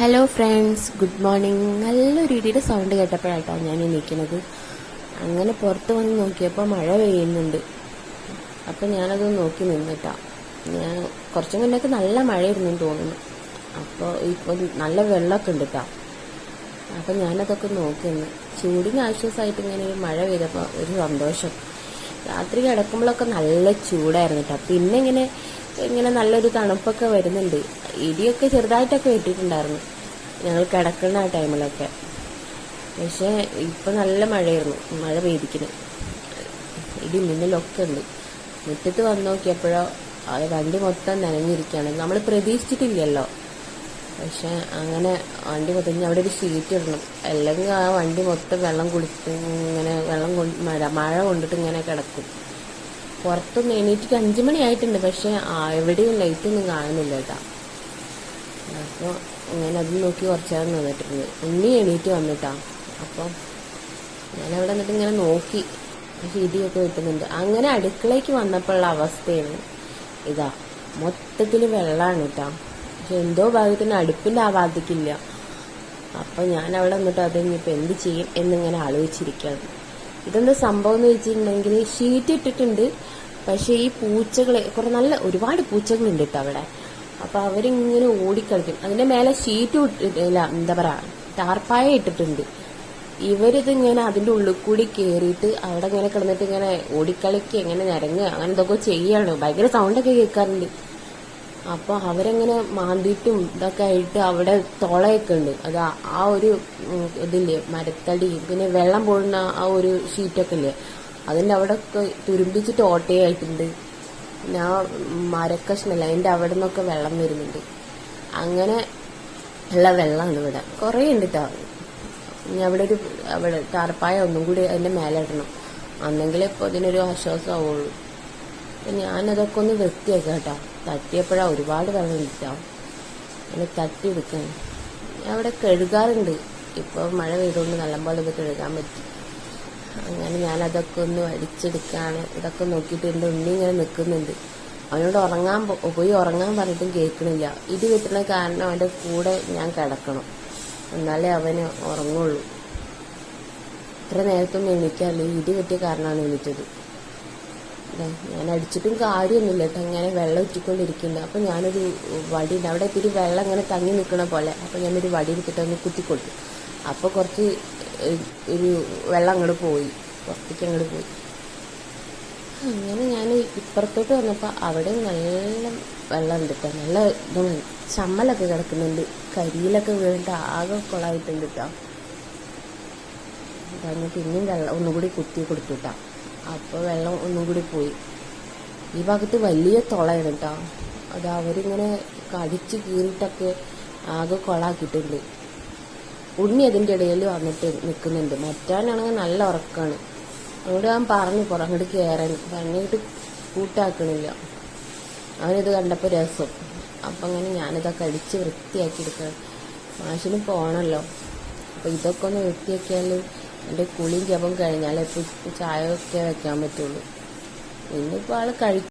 Hello friends good morning നല്ല രീതിയുടെ sound കേട്ടപ്പോഴാട്ടോ ഞാൻ എണീക്കുന്നത് അങ്ങനെ പുറത്ത് വന്ന് നോക്കിയപ്പോൾ മഴ പെയ്യുന്നുണ്ട്. അപ്പം ഞാനത് നോക്കി നിന്നിട്ടാ. ഞാൻ കുറച്ചും മുന്നേക്ക് നല്ല മഴയായിരുന്നു തോന്നുന്നു. അപ്പോൾ ഇപ്പോൾ നല്ല വെള്ളമൊക്കെ ഉണ്ട് കേട്ടോ അപ്പം ഞാനതൊക്കെ നോക്കി നിന്ന്. ചൂടിന് ആശ്വാസമായിട്ട് ഇങ്ങനെ ഒരു മഴ പെയ്തപ്പോൾ ഒരു സന്തോഷം. രാത്രി കിടക്കുമ്പോഴൊക്കെ നല്ല ചൂടായിരുന്നു കേട്ടോ. പിന്നെ ഇങ്ങനെ ഇങ്ങനെ നല്ലൊരു തണുപ്പൊക്കെ വരുന്നുണ്ട്. ഇടിയൊക്കെ ചെറുതായിട്ടൊക്കെ വെട്ടിയിട്ടുണ്ടായിരുന്നു. ഞങ്ങൾ കിടക്കുന്ന ആ ടൈമിലൊക്കെ. പക്ഷേ ഇപ്പം നല്ല മഴയായിരുന്നു. മഴ പെയ്തിക്കുന്നു ഇടി മിന്നലൊക്കെ ഉണ്ട്. മുറ്റത്ത് വന്ന് നോക്കിയപ്പോഴോ അത് വണ്ടി മൊത്തം നനഞ്ഞിരിക്കുകയാണ്. നമ്മൾ പ്രതീക്ഷിച്ചിട്ടില്ലല്ലോ. പക്ഷെ അങ്ങനെ വണ്ടി മൊത്തം അവിടെ ഒരു ഷീറ്റ് ഇടണം. അല്ലെങ്കിൽ ആ വണ്ടി മൊത്തം വെള്ളം കുളിച്ച് ഇങ്ങനെ വെള്ളം കൊണ്ട് മഴ മഴ കൊണ്ടിട്ട് ഇങ്ങനെ കിടക്കും. പുറത്തൊന്നും എണീറ്റിട്ട് അഞ്ചു മണിയായിട്ടുണ്ട്. പക്ഷെ എവിടെയും ലൈറ്റൊന്നും കാണുന്നില്ല കേട്ടാ. അപ്പോൾ ഞാൻ അത് നോക്കി കുറച്ച് നേരം നിന്നിട്ടുണ്ട് ഉണ്ണി എണീറ്റ് വന്നിട്ടാ. അപ്പോൾ ഞാനവിടെ നിന്നിട്ട് ഇങ്ങനെ നോക്കി. പക്ഷെ കിട്ടുന്നുണ്ട് അങ്ങനെ അടുക്കളയ്ക്ക് വന്നപ്പോഴുള്ള അവസ്ഥയാണ് ഇതാ. മൊത്തത്തിൽ വെള്ളമാണ് കേട്ടോ. പക്ഷെ എന്തോ ഭാഗത്തിന് അടുപ്പിന്റെ ആ ഭാഗത്തേക്കില്ല. അപ്പം ഞാൻ അവിടെ നിന്നിട്ട് അത് ഇനിയിപ്പോൾ എന്ത് ചെയ്യും എന്നിങ്ങനെ ആലോചിച്ചിരിക്കുകയാണ്. ഇതെന്താ സംഭവം എന്ന് വെച്ചിട്ടുണ്ടെങ്കിൽ ഷീറ്റ് ഇട്ടിട്ടുണ്ട് പക്ഷേ ഈ പൂച്ചകൾ കുറെ നല്ല ഒരുപാട് പൂച്ചകളുണ്ട് കേട്ടോ അവിടെ. അപ്പൊ അവരിങ്ങനെ ഓടിക്കളിക്കും. അതിന്റെ മേലെ ഷീറ്റ് ഇല്ല എന്താ പറയാ ടാർപ്പായ ഇട്ടിട്ടുണ്ട്. ഇവരിത് ഇങ്ങനെ അതിന്റെ ഉള്ളിൽ കൂടി കയറിയിട്ട് അവിടെ ഇങ്ങനെ കിടന്നിട്ട് ഇങ്ങനെ ഓടിക്കളിക്ക് ഇങ്ങനെ നിരങ്ങ് അങ്ങനെ എന്തൊക്കെ ചെയ്യാണ്. ഭയങ്കര സൗണ്ടൊക്കെ കേൾക്കാറുണ്ട്. അപ്പൊ അവരെങ്ങനെ മാന്തിയിട്ടും ഇതൊക്കെ ആയിട്ട് അവിടെ തുളയൊക്കെ ഉണ്ട്. അത് ആ- ഒരു ഇതില്ലേ മരത്തടി പിന്നെ വെള്ളം പോകുന്ന ആ ഒരു ഷീറ്റൊക്കെ ഇല്ലേ അതിന്റെ അവിടെ ഒക്കെ തുരുമ്പിച്ചിട്ട് ഓട്ടയായിട്ടുണ്ട്. ആ മരക്കഷ്ണല്ല അതിന്റെ അവിടെ നിന്നൊക്കെ വെള്ളം വരുന്നുണ്ട്. അങ്ങനെ ഉള്ള വെള്ളമാണ് ഇവിടെ. കുറേ ഉണ്ട് ഇനി അവിടെ ഒരു അവിടെ താർപ്പായ ഒന്നും കൂടി അതിന്റെ മേലെ ഇടണം. അന്നെങ്കിലേ ഇപ്പൊ ഇതിനൊരു ആശ്വാസമാവുള്ളൂ. അപ്പൊ ഞാനതൊക്കെ ഒന്ന് വൃത്തിയാക്കാം കേട്ടോ. തട്ടിയപ്പോഴാ ഒരുപാട് വെള്ളം കിട്ടാം അങ്ങനെ തട്ടി എടുക്കാൻ അവിടെ കഴുകാറുണ്ട്. ഇപ്പൊ മഴ പെയ്തുകൊണ്ട് നല്ലപോലെ ഇത് കഴുകാൻ പറ്റി. അങ്ങനെ ഞാൻ അതൊക്കെ ഒന്ന് വലിച്ചെടുക്കാണ്. ഇതൊക്കെ നോക്കിയിട്ട് എന്റെ ഉണ്ണി ഇങ്ങനെ നിൽക്കുന്നുണ്ട്. അവനോട് ഉറങ്ങാൻ പോയി ഉറങ്ങാൻ പറഞ്ഞിട്ടും കേൾക്കണില്ല. ഇത് കിട്ടുന്ന കാരണം അവന്റെ കൂടെ ഞാൻ കിടക്കണം. എന്നാലേ അവന് ഉറങ്ങുള്ളൂ. ഇത്ര നേരത്തൊന്നും എണീക്കാറില്ല. ഇത് ഇടി വെട്ടിയ കാരണമാണ് എണീറ്റത്. ഞാൻ അടിച്ചിട്ടും കാര്യമൊന്നുമില്ല കേട്ടോ. ഇങ്ങനെ വെള്ളം ഉറ്റിക്കൊണ്ടിരിക്കുന്നുണ്ട്. അപ്പം ഞാനൊരു വടി ഉണ്ട്. അവിടെ ഇത്തിരി വെള്ളം ഇങ്ങനെ തങ്ങി നിൽക്കണ പോലെ. അപ്പം ഞാനൊരു വടി എടുത്തിട്ട് ഒന്ന് കുത്തിക്കൊടുത്തു. അപ്പോൾ കുറച്ച് ഒരു വെള്ളം അങ്ങോട്ട് പോയി. പുറത്തേക്ക് അങ്ങോട്ട് പോയി. അങ്ങനെ ഞാൻ ഇപ്പുറത്തോട്ട് വന്നപ്പോൾ അവിടെ നല്ല വെള്ളം ഉണ്ട് കേട്ടോ നല്ല ഇതാണ് ചമ്മലൊക്കെ കിടക്കുന്നുണ്ട്. കരിയിലൊക്കെ വീണിട്ട് ആകെ കുളമായിട്ടുണ്ട് കേട്ടോ കഴിഞ്ഞ് പിന്നെയും വെള്ളം ഒന്നും കൂടി കുത്തി കൊടുത്തു കേട്ടോ അപ്പോൾ വെള്ളം ഒന്നും കൂടി പോയി. ഈ ഭാഗത്ത് വലിയ തുളയാണ് കേട്ടോ അത് അവരിങ്ങനെ കടിച്ച് കീറിയിട്ടൊക്കെ ആകെ കൊളാക്കിയിട്ടുണ്ട്. ഉണ്ണി അതിന്റെ ഇടയിൽ വന്നിട്ട് നിൽക്കുന്നുണ്ട്. മറ്റാനാണെങ്കിൽ നല്ല ഉറക്കമാണ് അങ്ങോട്ട് ഞാൻ പറഞ്ഞു പുറങ്ങോട്ട് കയറാൻ പറഞ്ഞിട്ട് കൂട്ടാക്കണില്ല. അവനിത് കണ്ടപ്പോൾ രസം. അപ്പം അങ്ങനെ ഞാനിതൊക്കെ അടിച്ച് വൃത്തിയാക്കി എടുക്കണം മാഷിന് പോകണമല്ലോ അപ്പോൾ ഇതൊക്കെ ഒന്ന് വൃത്തിയാക്കിയാൽ എന്റെ കുളിയും ജപം കഴിഞ്ഞാലേ ഇപ്പോൾ ചായ ഒക്കെ വെക്കാൻ പറ്റുള്ളൂ. ഇന്നിപ്പോൾ ആൾ കഴി